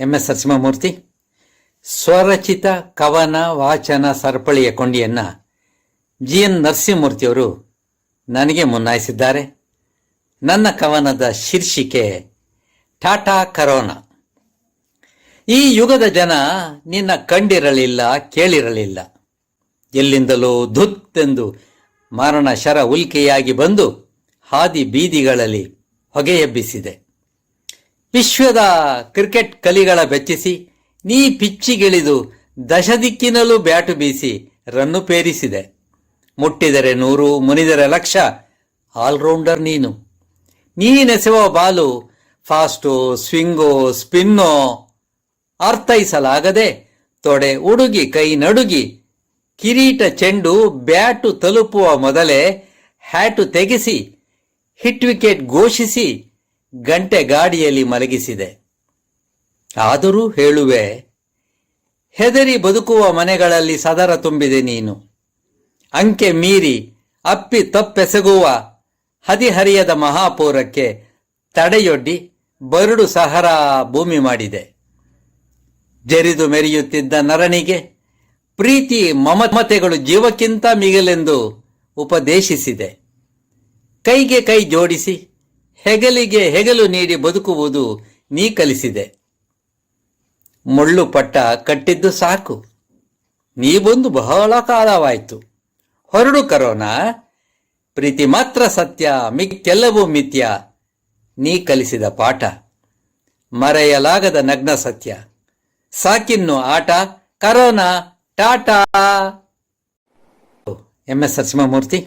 M S Narasimhamurthy, ಸ್ವರಚಿತ ಕವನ ವಾಚನ ಸರಪಳಿಯ ಕೊಂಡಿಯನ್ನ ಜಿ ಎನ್ ನರಸಿಂಹಮೂರ್ತಿಯವರು ನನಗೆ ಮುನ್ನಾಯಿಸಿದ್ದಾರೆ. ನನ್ನ ಕವನದ ಶೀರ್ಷಿಕೆ, ಟಾಟಾ ಕರೋನಾ. ಈ ಯುಗದ ಜನ ನಿನ್ನ ಕಂಡಿರಲಿಲ್ಲ, ಕೇಳಿರಲಿಲ್ಲ. ಎಲ್ಲಿಂದಲೂ ಧುತ್ತೆಂದು ಮಾರಣ ಶರ ಉಲ್ಕೆಯಾಗಿ ಬಂದು ಹಾದಿ ಬೀದಿಗಳಲ್ಲಿ ಹೊಗೆ ಎಬ್ಬಿಸಿದೆ ವಿಶ್ವದ ಕ್ರಿಕೆಟ್ ಕಲಿಗಳ ಬೆಚ್ಚಿಸಿ, ನೀ ಪಿಚ್ಚಿಗಿಳಿದು ದಶದಿಕ್ಕಿನಲ್ಲೂ ಬ್ಯಾಟು ಬೀಸಿ ರನ್ನು ಪೇರಿಸಿದೆ. ಮುಟ್ಟಿದರೆ ನೂರು, ಮುನಿದರೆ ಲಕ್ಷ, ಆಲ್ರೌಂಡರ್ ನೀನು. ನೀನೆಸೆವ ಬಾಲು, ಫಾಸ್ಟು, ಸ್ವಿಂಗೋ, ಸ್ಪಿನ್ನೋ, ಅರ್ಥೈಸಲಾಗದೆ ತೊಡೆ ಉಡುಗಿ, ಕೈ ನಡುಗಿ, ಕಿರೀಟ ಚೆಂಡು, ಬ್ಯಾಟು ತಲುಪುವ ಮೊದಲೇ ಹ್ಯಾಟು ತೆಗೆಸಿ, ಹಿಟ್ ವಿಕೆಟ್ ಘೋಷಿಸಿ ಗಂಟೆ ಗಾಡಿಯಲ್ಲಿ ಮಲಗಿಸಿದೆ. ಆದರೂ ಹೇಳುವೆ, ಹೆದರಿ ಬದುಕುವ ಮನೆಗಳಲ್ಲಿ ಸದರ ತುಂಬಿದೆ ನೀನು. ಅಂಕೆ ಮೀರಿ ಅಪ್ಪಿ ತಪ್ಪೆಸಗುವ ಹದಿಹರಿಯದ ಮಹಾಪೂರಕ್ಕೆ ತಡೆಯೊಡ್ಡಿ ಬರಡು ಸಹರಾ ಭೂಮಿ ಮಾಡಿದೆ. ಜರಿದು ಮೆರೆಯುತ್ತಿದ್ದ ನರನಿಗೆ ಪ್ರೀತಿ ಮಮತೆಗಳು ಜೀವಕ್ಕಿಂತ ಮಿಗಿಲೆಂದು ಉಪದೇಶಿಸಿದೆ. ಕೈಗೆ ಕೈ ಜೋಡಿಸಿ ಹೆಗಲಿಗೆ ಹೆಗಲು ನೀಡಿ ಬದುಕುವುದು ನೀ ಕಲಿಸಿದೆ. ಮುಳ್ಳು ಪಟ್ಟ ಕಟ್ಟಿದ್ದು ಸಾಕು. ನೀ ಬಂದು ಬಹಳ ಕಾಲವಾಯಿತು. ಹೊರಡು ಕರೋನಾ, ಪ್ರೀತಿ ಮಾತ್ರ ಸತ್ಯ ಮಿಕ್ಕೆಲ್ಲವೂ ಮಿಥ್ಯ, ನೀ ಕಲಿಸಿದ ಪಾಠ. ಮರೆಯಲಾಗದ ನಗ್ನ ಸತ್ಯ. ಸಾಕಿನ್ನು ಆಟ, corona, tata. M S Narasimhamurthy.